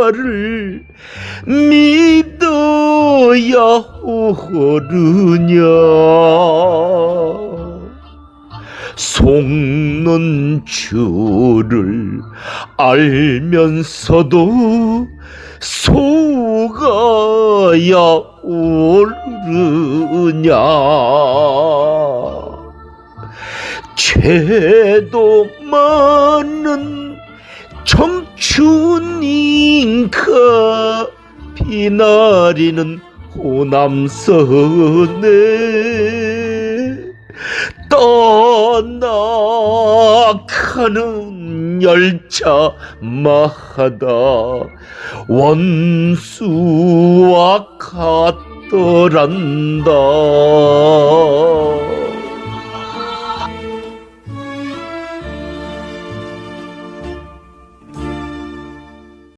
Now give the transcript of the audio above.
나를 믿어야 오르냐? 속는 줄을 알면서도 속아야 오르냐? 죄도 많은 청춘 인가 비나리는 호남선에 떠나가는 열차마다 원수와 같더란다